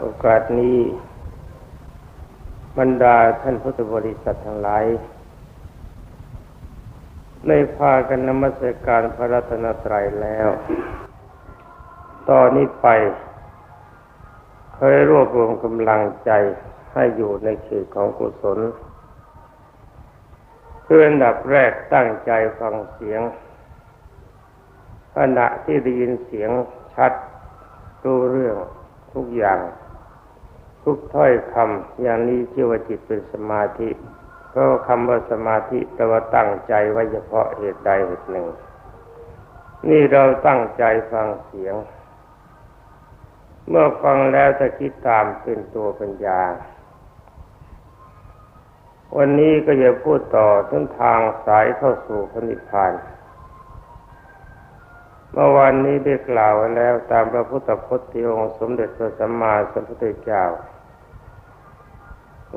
โอกาสนี้บรรดาท่านพุทธบริษัททั้งหลายได้พากันนมัสการพระรัตนตรัยแล้ว ตอนนี้ไปเคยรวบรวมกำลังใจให้อยู่ในเขตของกุศลเพื่อนดับแรกตั้งใจฟังเสียงขณะที่ได้ยินเสียงชัดรู้เรื่อง ทุกอย่าง ทุกถ้อยคำอย่างนี้ชื่อว่าจิตเป็นสมาธิ เพราะคำว่าสมาธิแปลว่าตั้งใจไว้เฉพาะเหตุใดเหตุหนึ่ง นี่เราตั้งใจฟังเสียง เมื่อฟังแล้วจะคิดตามเป็นตัวปัญญาวันนี้ก็จะพูดต่อถึงทางสายเข้าสู่พระนิพพาน เมื่อวานนี้ได้กล่าวไว้แล้วตามพระพุทธพจน์ที่องค์สมเด็จพระสัมมาสัมพุทธเจ้า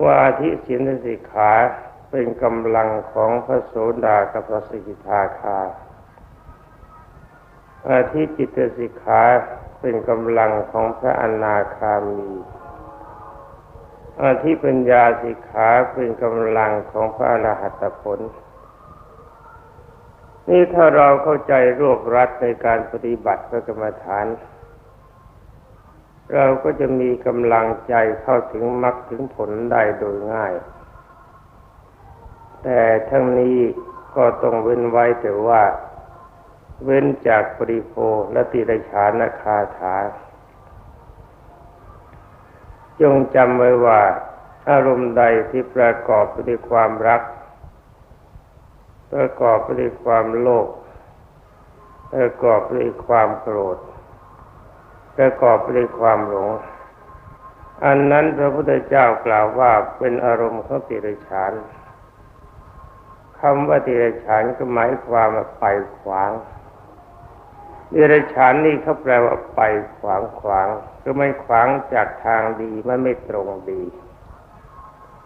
ว่าอาทิศีลสิกขาเป็นกำลังของพระโสดากับพระสกิทาคาอาทิจิตสิกขาเป็นกำลังของพระอนาคามีอาทิปัญญาสิกขาเป็นกำลังของพระอรหัตผล นี่ถ้าเราเข้าใจรวบรัดในการปฏิบัติพระกรรมฐาน เราก็จะมีกำลังใจเข้าถึงมรรคถึงผลได้โดยง่าย แต่ทั้งนี้ก็ต้องเว้นไว้แต่ว่า เว้นจากปริโภและติรชานคาถา จงจำไว้ว่าอารมณ์ใดที่ประกอบไปด้วยความรัก ประกอบไปด้วยความโลภประกอบไปด้วยความโกรธประกอบไปด้วยความหลง อันนั้นพระพุทธเจ้ากล่าวว่าเป็นอารมณ์ของติรฉานคำว่าติรฉานก็หมายความว่าไปขวางติรฉานนี่เขาแปลว่าไปขวางขวางก็ไม่ขวางจากทางดีมันไม่ตรงดี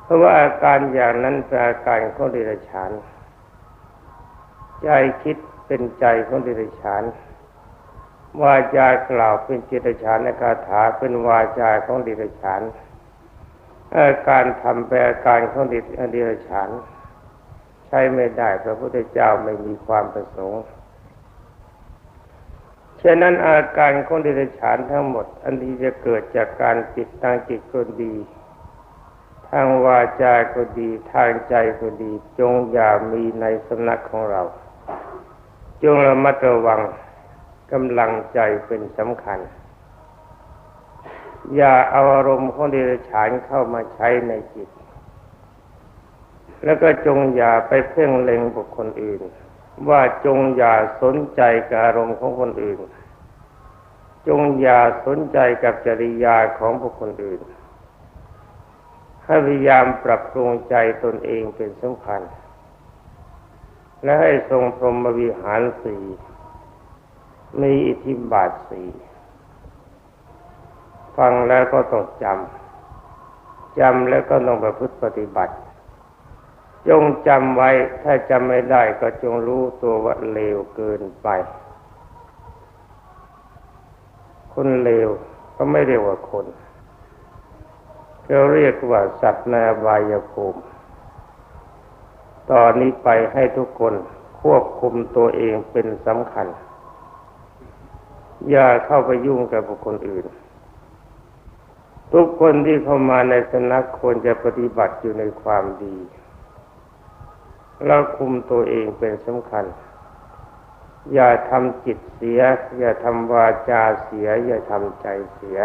เพราะว่าอาการอย่างนั้นเป็นอาการของติรฉาน ใจคิดเป็นใจของเดิรฉานวาจากล่าวเป็นจิตฉานในคาถาเป็นวาจาของเดิรฉานการทำแปลการของเดิรฉาน ใช้ไม่ได้พระพุทธเจ้าไม่มีความประสงค์ฉะนั้นอาการของเดิรฉานทั้งหมด อันที่จะเกิดจากการจิตทางจิตก็ดี ทางวาจาก็ดีทางใจก็ดี จงอย่ามีในสำนักของเรา จงระมัดระวังกำลังใจเป็นสำคัญ อย่าเอาอารมณ์ของเดรัจฉานเข้ามาใช้ในจิต แล้วก็จงอย่าไปเพ่งเล็งบุคคลอื่น ว่าจงอย่าสนใจกับอารมณ์ของคนอื่น จงอย่าสนใจกับจริยาของบุคคลอื่นให้พยายามปรับปรุงใจตนเองเป็นสำคัญ และให้ทรงพรหมวิหารสี่มีอิทธิบาทสี่ฟังแล้วก็ต้องจำจำแล้วก็ต้องประพฤติปฏิบัติ จงจำไว้ถ้าจำไม่ได้ก็จงรู้ตัวว่าเลวเกินไป คนเลวก็ไม่เรียกว่าคนเขาเรียกว่าสัตว์ในอบายภูมิ ตอนนี้ไปให้ทุกคนควบคุมตัวเองเป็นสำคัญ อย่าเข้าไปยุ่งกับบุคคลอื่น ทุกคนที่เข้ามาในสนักควรจะปฏิบัติอยู่ในความดีแล้วคุมตัวเองเป็นสำคัญ อย่าทำจิตเสีย อย่าทำวาจาเสีย อย่าทำใจเสีย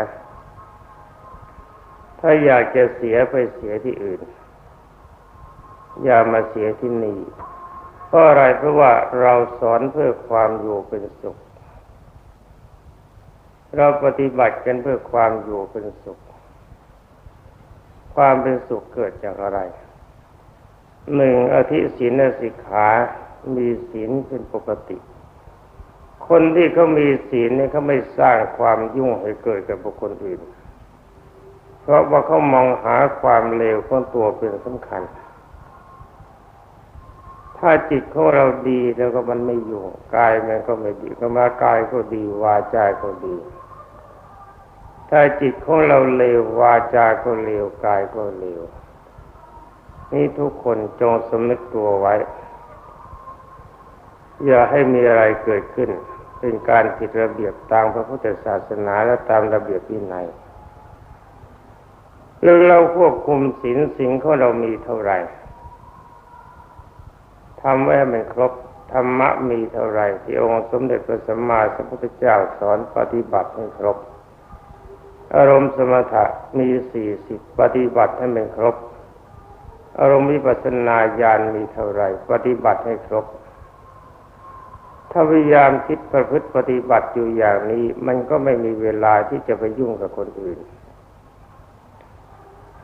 ถ้าอยากจะเสียไปเสียที่อื่น อย่ามาเสียที่นี่เพราะอะไรเพราะว่าเราสอนเพื่อความอยู่เป็นสุข เราปฏิบัติกันเพื่อความอยู่เป็นสุข ความเป็นสุขเกิดจากอะไรหนึ่งอธิศีลสิกขามีศีลเป็นปกติ คนที่เขามีศีลเนี่ยเขาไม่สร้างความยุ่งให้เกิดกับบุคคลอื่น เพราะว่าเขามองหาความเลวของตัวเป็นสำคัญ ถ้าจิตของเราดีแล้วก็มันไม่อยู่กายมันก็ไม่ดีก็มากายก็ดีวาจาก็ดี ถ้าจิตของเราเลววาจาก็เลวกายก็เลวนี่ทุกคนจงสำนึกตัวไว้ อย่าให้มีอะไรเกิดขึ้น เป็นการผิดระเบียบตามพระพุทธศาสนาและตามระเบียบวินัยหรือเราควบคุมศีลสิ่งของเรามีเท่าไหร่ ทำไว้ให้มันครบธรรมะมีเท่าไรที่องค์สมเด็จพระสัมมาสัมพุทธเจ้าสอนปฏิบัติให้ครบ อารมณ์สมถะมีสี่สิบปฏิบัติให้มันครบ อารมณ์วิปัสสนาญาณมีเท่าไรปฏิบัติให้ครบ ถ้าพยายามคิดประพฤติปฏิบัติอยู่อย่างนี้ มันก็ไม่มีเวลาที่จะไปยุ่งกับคนอื่น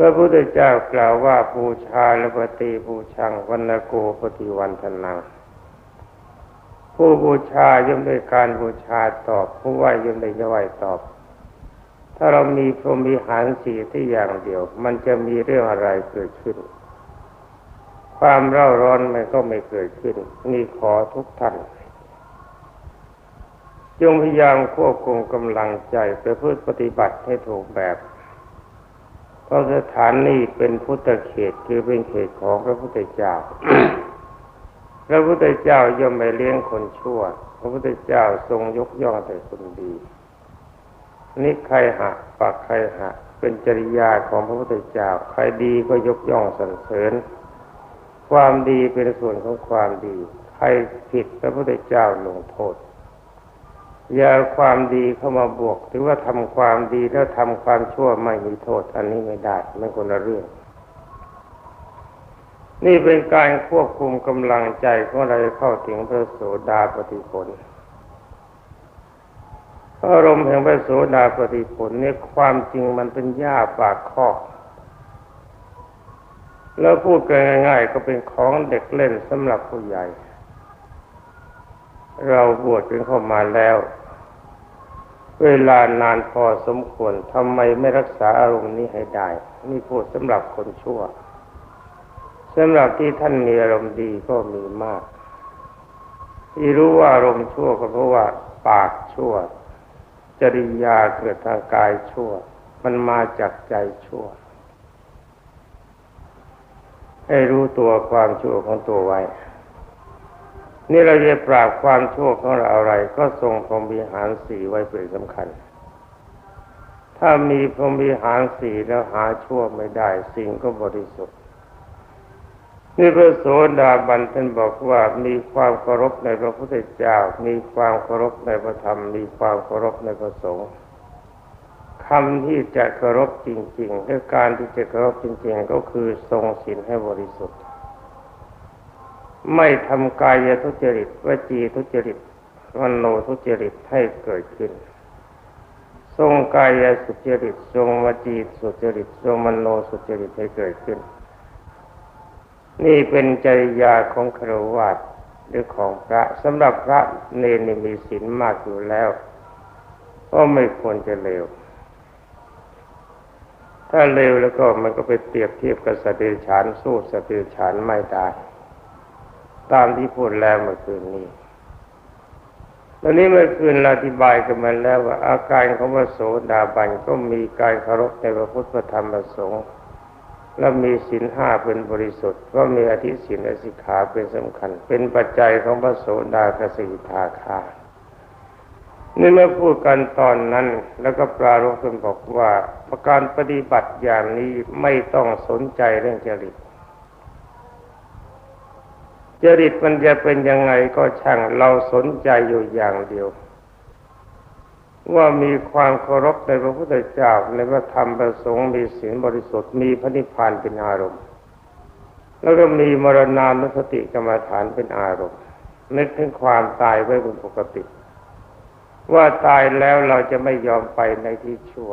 พระพุทธเจ้ากล่าวว่าบูชาและปฏิบูชังวันโกปฏิวันทนัง ผู้บูชาย่อมด้วยการบูชาตอบ ผู้ไหวย่อมได้ไหวตอบ ถ้าเรามีพรหมีหารสีที่อย่างเดียว มันจะมีเรื่องอะไรเกิดขึ้น ความเร่าร้อนมันก็ไม่เกิดขึ้น นี่ขอทุกท่านจงพยายามควบคุมกำลังใจไปเพื่อปฏิบัติให้ถูกแบบ เพราะสถานนี้เป็นพุทธเขตคือเป็นเขตของพระพุทธเจ้า พระพุทธเจ้าย่อมไม่เลี้ยงคนชั่ว พระพุทธเจ้าทรงยกย่องแต่คนดีนิใครหะปักใครหะเป็นจริยาของพระพุทธเจ้า ใครดีก็ยกย่องสรรเสริญ ความดีเป็นส่วนของความดี ใครผิดพระพุทธเจ้าลงโทษ อย่าความดีเข้ามาบวกถือว่าทำความดีแล้วทำความชั่วไม่มีโทษ อันนี้ไม่ได้มันคนละเรื่อง นี่เป็นการควบคุมกำลังใจของเราเข้าถึงพระโสดาปฏิผลอารมณ์แห่งพระโสดาปฏิผลนี่ความจริงมันเป็นหญ้าปากคอก แล้วพูดกันง่าย ๆ ก็เป็นของเด็กเล่นสำหรับผู้ใหญ่ เราบวชกันเข้ามาแล้ว เวลานานพอสมควรทำไมไม่รักษาอารมณ์นี้ให้ได้ นี่พูดสำหรับคนชั่วสำหรับที่ท่านมีอารมณ์ดีก็มีมาก ที่รู้ว่าอารมณ์ชั่วก็เพราะว่า ปากชั่ว จริยาเกิดทางกายชั่ว มันมาจากใจชั่ว ให้รู้ตัวความชั่วของตัวไว้ นี่เราจะปราบความชั่วของเราอะไร ก็ทรงพรหมีหารสี่ไว้เป็นสำคัญ ถ้ามีพรหมีหารสี่แล้วหาชั่วไม่ได้ สิ่งก็บริสุทธิ์นี่พระโสดาบันท่านบอกว่ามีความเคารพในพระพุทธเจ้า มีความเคารพในพระธรรม มีความเคารพในพระสงฆ์คำที่จะเคารพจริงๆและการที่จะเคารพจริง ๆ ก็คือทรงศีลให้บริสุทธิ์ ไม่ทำกายทุจริตวจีทุจริตมโนทุจริตให้เกิดขึ้น ทรงกายสุจริตทรงวจีสุจริตทรงมโนสุจริตให้เกิดขึ้น นี่เป็นจริยาของครวัตหรือของพระสำหรับพระเนนมีศีลมากอยู่แล้ว ก็ไม่ควรจะเลวถ้าเลวแล้วก็มันก็ไปเปรียบเทียบกับสติฉานสู้สติฉานไม่ได้ ตามที่พูดแล้วเมื่อคืนนี้ตอนนี้เมื่อคืนอธิบายกันมาแล้วว่าอาการของพระโสดาบันก็มีการเคารพในพระพุทธธรรมประสงค์และมีศีลห้าเป็นบริสุทธิ์ก็มีอธิศีลอสิกขาเป็นสำคัญ เป็นปัจจัยของพระโสดากสิทาคานี่เมื่อพูดกันตอนนั้นแล้วก็ปรารภกันบอกว่าประการปฏิบัติอย่างนี้ไม่ต้องสนใจเรื่องจริต จริตมันจะเป็นยังไงก็ช่างเราสนใจอยู่อย่างเดียว ว่ามีความเคารพในพระพุทธเจ้าในพระธรรมประสงค์มีศีลบริสุทธิ์มีพระนิพพานเป็นอารมณ์ แล้วก็มีมรณานุสติกรรมฐานเป็นอารมณ์นึกถึงความตายไว้เป็นปกติ ว่าตายแล้วเราจะไม่ยอมไปในที่ชั่ว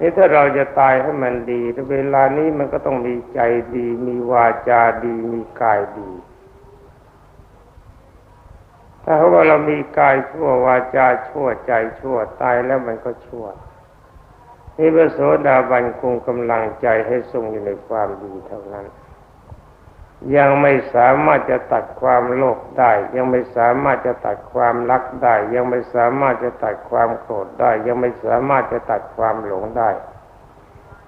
นี่ถ้าเราจะตายให้มันดีเวลานี้มันก็ต้องมีใจดี มีวาจาดี มีกายดี ถ้าว่าเรามีกายชั่ววาจาชั่วใจชั่วตายแล้วมันก็ชั่วนี่พระโสดาบันคงกำลังใจให้ทรงอยู่ในความดีเท่านั้น ยังไม่สามารถจะตัดความโลภได้ ยังไม่สามารถจะตัดความรักได้ ยังไม่สามารถจะตัดความโกรธได้ ยังไม่สามารถจะตัดความหลงได้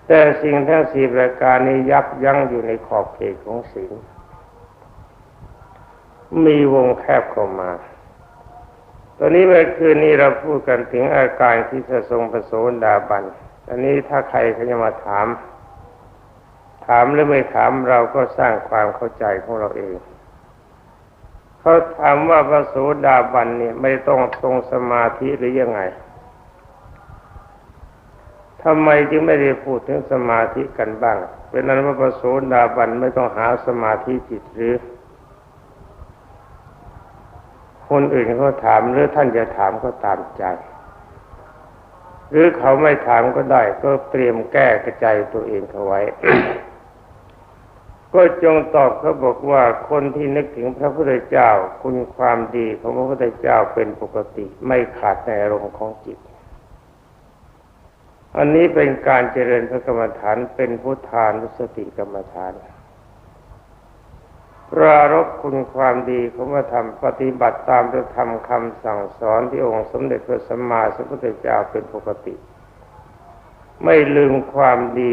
แต่สิ่งทั้งสี่ประการนี้ยับยั้งอยู่ในขอบเขตของศีลมีวงแคบเข้ามา ตอนนี้เมื่อคืนนี้เราพูดกันถึงอาการที่จะทรงประโสดาบันอันนี้ถ้าใครเขาจะมาถาม ถามหรือไม่ถามเราก็สร้างความเข้าใจของเราเองเขาถามว่าพระโสดาบันเนี่ยไม่ต้องทรงสมาธิหรือยังไงทำไมจึงไม่ได้พูดถึงสมาธิกันบ้าง เป็นนั้นว่าพระโสดาบันไม่ต้องหาสมาธิจิตหรือ คนอื่นเขาถามหรือท่านจะถามก็ตามใจ หรือเขาไม่ถามก็ได้ ก็เตรียมแก้กระจายตัวเองเอาไว้ ก็จงตอบเขาบอกว่าคนที่นึกถึงพระพุทธเจ้า คุณความดีของพระพุทธเจ้าเป็นปกติไม่ขาดในอารมณ์ของจิต อันนี้เป็นการเจริญพระกรรมฐานเป็นพุทธานุสติกรรมฐานปรารบคุณความดีของพระธรรมปฏิบัติตามพระธรรมคำสั่งสอนที่องค์สมเด็จพระสัมมาสัมพุทธเจ้าเป็นปกติ ไม่ลืมความดี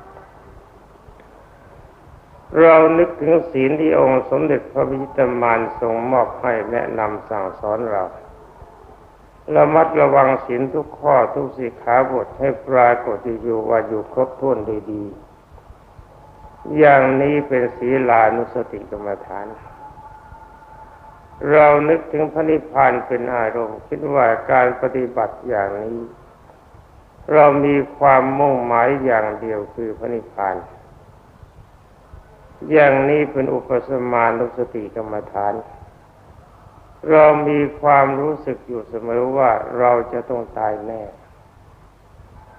เรานึกถึงศีลที่องค์สมเด็จพระพิตามานทรงมอบให้แนะนำสั่งสอนเราระมัดระวังศีลทุกข้อทุกสิขาบทให้ปรากฏอยู่ว่าอยู่ครบถ้วนดี อย่างนี้เป็นศีลานุสติกรรมฐาน เรานึกถึงพระนิพพานเป็นอารมณ์คิดว่าการปฏิบัติอย่างนี้ เรามีความมุ่งหมายอย่างเดียวคือพระนิพพาน อย่างนี้เป็นอุปสมานุสติกรรมฐาน เรามีความรู้สึกอยู่เสมอว่าเราจะต้องตายแน่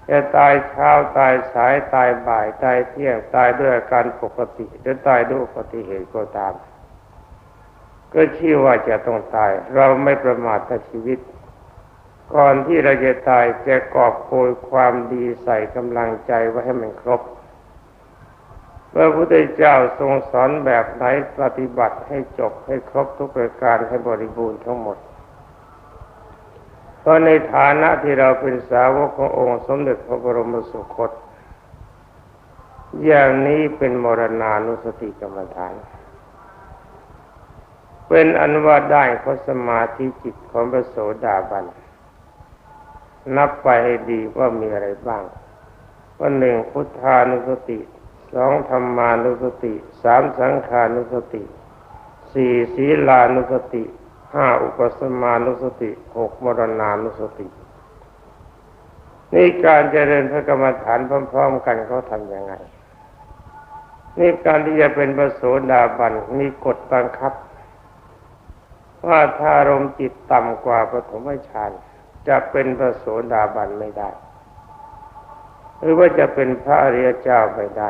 จะตายเช้าตายสายตายบ่ายตายเที่ยงตายด้วยอาการปกติหรือตายด้วยอุบัติเหตุก็ตาม ก็ชื่อว่าจะต้องตาย เราไม่ประมาทต่อชีวิต ก่อนที่เราจะตายจะกอบโกยความดีใส่กำลังใจไว้ให้มันครบ พระพุทธเจ้าทรงสอนแบบไหนปฏิบัติให้จบให้ครบทุกประการให้บริบูรณ์ทั้งหมด เพราะในฐานะที่เราเป็นสาวกขององค์สมเด็จพระบรมสุคต อย่างนี้เป็นมรณานุสติกรรมฐาน เป็นอันว่าได้เพระสมาธิจิตของพระโสดาบัน นับไปให้ดีว่ามีอะไรบ้างว่าหนึ่งพุทธานุสติ สองธรรมานุสติสามสังขานุสติสี่ศีลานุสติห้าอุปสมานุสติหกมรณานุสตินี่การเจริญพระกรรมฐานพร้อม ๆ กันเขาทำยังไง นี่การที่จะเป็นพระโสดาบันมีกฎบังคับ ว่าถ้ารมจิตต่ำกว่าปฐมฌานจะเป็นพระโสดาบันไม่ได้ หรือว่าจะเป็นพระอริยเจ้าไม่ได้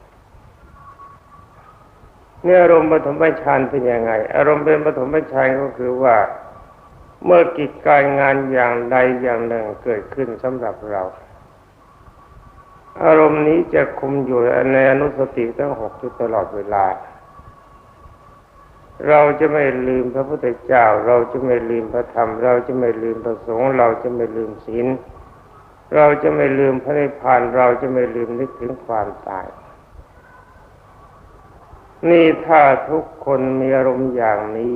เนี่ยอารมณ์ปฐมฌานเป็นยังไง อารมณ์เป็นปฐมฌานก็คือว่า เมื่อกิจการงานอย่างใดอย่างหนึ่งเกิดขึ้นสำหรับเรา อารมณ์นี้จะคุมอยู่ในอนุสติทั้งหกทุตลอดเวลา เราจะไม่ลืมพระพุทธเจ้า เราจะไม่ลืมพระธรรม เราจะไม่ลืมพระสงฆ์เราจะไม่ลืมศีลเราจะไม่ลืมพระนิพพานเราจะไม่ลืมนึกถึงความตาย นี่ถ้าทุกคนมีอารมณ์อย่างนี้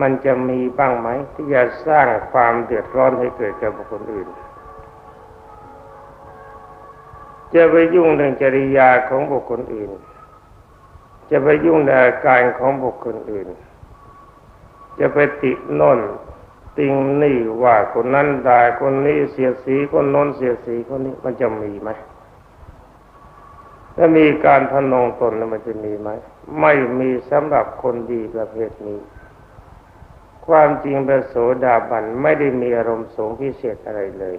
มันจะมีบ้างไหม ที่จะสร้างความเดือดร้อนให้เกิดกับบุคคลอื่น จะไปยุ่งเรื่องจริยาของบุคคลอื่น จะไปยุ่งในอาการของบุคคลอื่น จะไปติโน่นติงนี่ว่าคนนั้นด่าคนนี้เสียสีคนโน้นเสียสีคนนี้มันจะมีไหม ถ้ามีการทนงตนแล้วมันจะมีไหม ไม่มีสำหรับคนดีประเภทนี้ ความจริงเป็นโสดาบันไม่ได้มีอารมณ์สูงพิเศษอะไรเลย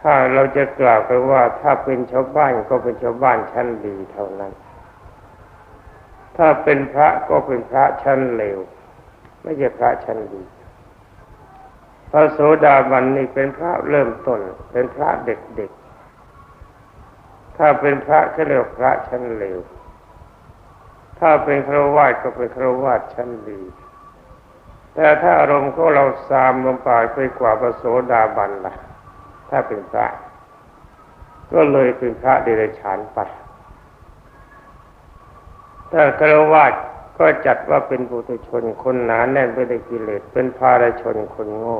ถ้าเราจะกล่าวไปว่าถ้าเป็นชาวบ้านก็เป็นชาวบ้านชั้นดีเท่านั้น ถ้าเป็นพระก็เป็นพระชั้นเลวไม่ใช่พระชั้นดีพระโสดาบันนี่เป็นพระเริ่มต้น เป็นพระเด็กๆ ถ้าเป็นพระก็เรียกพระชั้นเลว ถ้าเป็นครวาสก็เป็นครวาสชั้นดี แต่ถ้าอารมณ์ของเราสามลงไปไปกว่าพระโสดาบันล่ะ ถ้าเป็นพระ ก็เลยเป็นพระเดรัจฉานไปถ้าครวาสก็จัดว่าเป็นปุถุชนคนหนาแน่นไปด้วยกิเลสเป็นภารชนคนโง่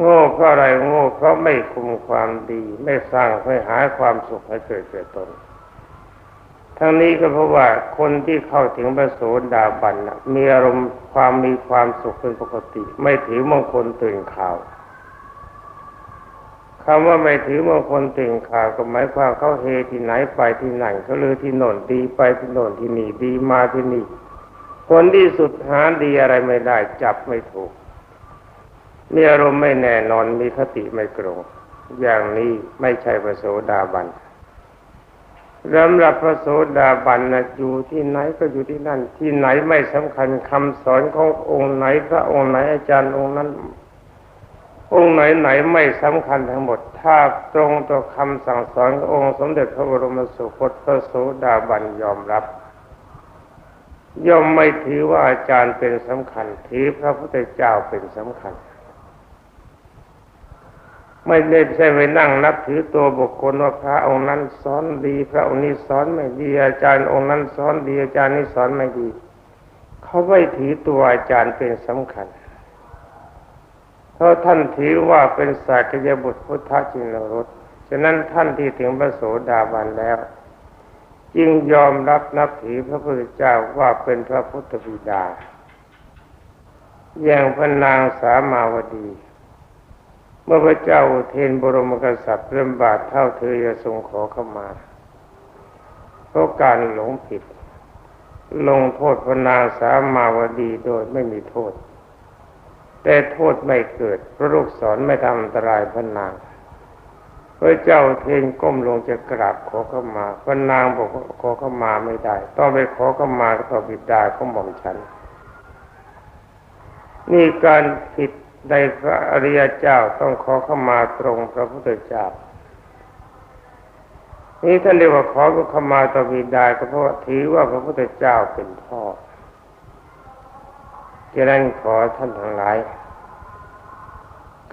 โง่เพราะอะไรโง่เพราะไม่คุมความดี ไม่สร้างไม่หาความสุขให้เกิดแก่ตน ทั้งนี้ก็เพราะว่าคนที่เข้าถึงพระโสดาบันมีอารมณ์ความมีความสุขเป็นปกติ ไม่ถือมงคลตื่นข่าวคำว่าไม่ถือมงคลติ่งข่าวก็หมายความเขาเฮที่ไหนไปที่ไหนเขาลือที่โน่นดีไปที่โน่นที่นี่ดีมาที่นี่คนที่สุดหาดีอะไรไม่ได้จับไม่ถูก มีอารมณ์ไม่แน่นอนมีคติไม่ตรงอย่างนี้ไม่ใช่พระโสดาบันสำหรับพระโสดาบันนะอยู่ที่ไหนก็อยู่ที่นั่น ที่ไหนไม่สำคัญคำสอนขององค์ไหน พระองค์ไหนอาจารย์องค์นั้น องค์ไหนไหนไม่สำคัญทั้งหมด ถ้าตรงต่อคำสั่งสอนขององค์สมเด็จพระบรมสุคตพระโสดาบันยอมรับ ย่อมไม่ถือว่าอาจารย์เป็นสำคัญ ถือพระพุทธเจ้าเป็นสำคัญ ไม่ได้ใช่ไปนั่งนับถือตัวบุคคลว่าพระองค์นั้นสอนดี พระองค์นี้สอนไม่ดีอาจารย์องค์นั้นสอนดีอาจารย์นี้สอนไม่ดี เขาไม่ถือตัวอาจารย์เป็นสำคัญ เพราะท่านถือว่าเป็นสากยบุตรพุทธจินรสฉะนั้นท่านที่ถึงพระโสดาบันแล้ว จึงยอมรับนับถือพระพุทธเจ้าว่าเป็นพระพุทธบิดาอย่างพระนางสามาวดี เมื่อพระเจ้าเทนบรมกษัตริย์เริ่มบาทเท่าเธอจะทรงขอเข้ามา เพราะการหลงผิด ลงโทษพนางสามาวดีโดยไม่มีโทษ แต่โทษไม่เกิดเพราะลูกศรไม่ทำอันตรายพนาง พระเจ้าเทนก้มลงจะกราบขอเข้ามาพนางบอกขอเข้ามาไม่ได้ ต้องไปขอเข้ามาต่อบิดาของหม่อมฉันนี่การผิด ในพระอริยเจ้าต้องขอเข้ามาตรงพระพุทธเจ้า นี่ท่านเรียกว่าขอเข้ามาต่อบิดาก็เพราะถือว่าพระพุทธเจ้าเป็นพ่อจะนั้นขอท่านทั้งหลาย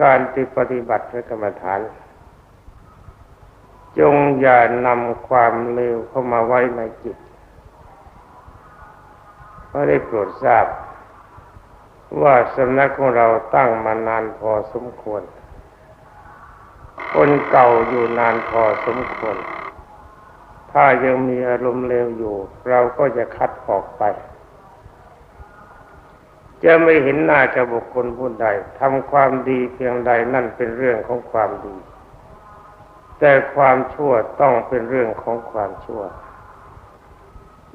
การที่ปฏิบัติพระกรรมฐาน จงอย่านำความเลวเข้ามาไว้ในจิตเพราะได้โปรดทราบ ว่าสำนักของเราตั้งมานานพอสมควร คนเก่าอยู่นานพอสมควร ถ้ายังมีอารมณ์เลวอยู่ เราก็จะคัดออกไป จะไม่เห็นหน้าจะบุคคลผู้ใดทำความดีเพียงใดนั่นเป็นเรื่องของความดี แต่ความชั่วต้องเป็นเรื่องของความชั่ว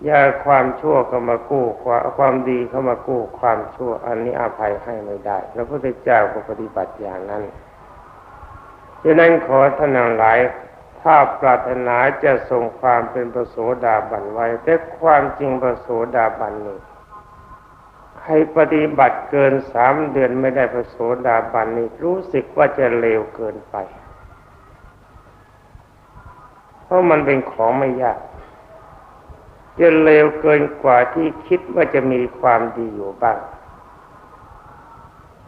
อย่าความชั่วเข้ามากู้ความความดีเข้ามากู้ความชั่ว อันนี้อภัยให้ไม่ได้พระพุทธเจ้าก็ปฏิบัติอย่างนั้นดังนั้นขอท่านทั้งหลายถ้าปรารถนาจะทรงความเป็นประโสดาบันไว้ แต่ความจริงประโสดาบันนี้ใครปฏิบัติเกินสามเดือนไม่ได้พระโสดาบันนี่รู้สึกว่าจะเลวเกินไป เพราะมันเป็นของไม่ยาก จะเลวเกินกว่าที่คิดว่าจะมีความดีอยู่บ้าง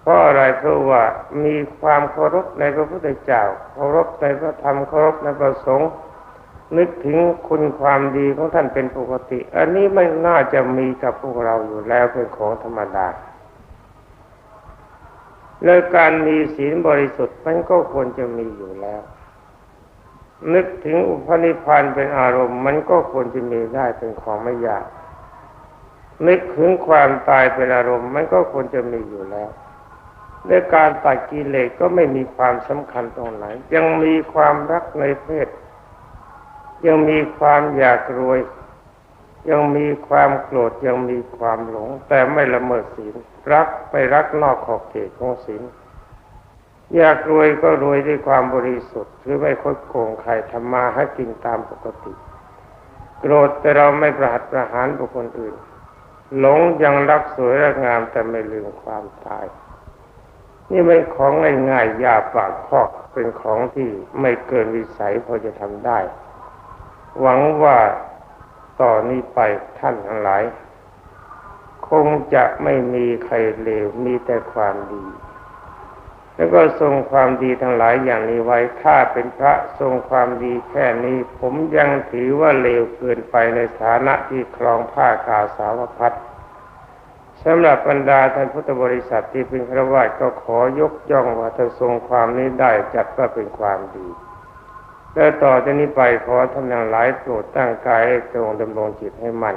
เพราะอะไรเพราะว่ามีความเคารพในพระพุทธเจ้าเคารพในพระธรรมเคารพในพระสงฆ์นึกถึงคุณความดีของท่านเป็นปกติ อันนี้ไม่น่าจะมีกับพวกเราอยู่แล้วเป็นของธรรมดาและการมีศีลบริสุทธิ์มันก็ควรจะมีอยู่แล้ว นึกถึงอุปนิพานเป็นอารมณ์ มันก็ควรจะมีได้เป็นของไม่ยาก นึกถึงความตายเป็นอารมณ์ มันก็ควรจะมีอยู่แล้วในการตัดกิเลสก็ไม่มีความสำคัญตรงไหน ยังมีความรักในเพศ ยังมีความอยากรวย ยังมีความโกรธยังมีความหลง แต่ไม่ละเมิดศีลรักไปรักนอกขอบเขตของศีล อยากรวยก็รวยด้วยความบริสุทธิ์คือไม่คดโกงใครทำมาให้กินตามปกติ โกรธแต่เราไม่ประหัตประหารบุคคลอื่น หลงยังรักสวยรักงามแต่ไม่ลืมความตาย นี่เป็นของง่ายๆยาปากคอกเป็นของที่ไม่เกินวิสัยพอจะทำได้ หวังว่าต่อนนี้ไปท่านทั้งหลาย คงจะไม่มีใครเลวมีแต่ความดี แล้วก็ทรงความดีทั้งหลายอย่างนี้ไว้ ถ้าเป็นพระทรงความดีแค่นี้ ผมยังถือว่าเลวเกินไปในฐานะที่ครองผ้ากาสาวพัดสำหรับบรรดาท่านพุทธบริษัทที่เป็นฆราวาสก็ขอยกย่องว่าถ้านทรงความนี้ได้จัดว่าเป็นความดี แล้วต่อจากนี้ไปขอท่านทั้งหลายโปรดตั้งกายตรงดำรงจิตให้มั่น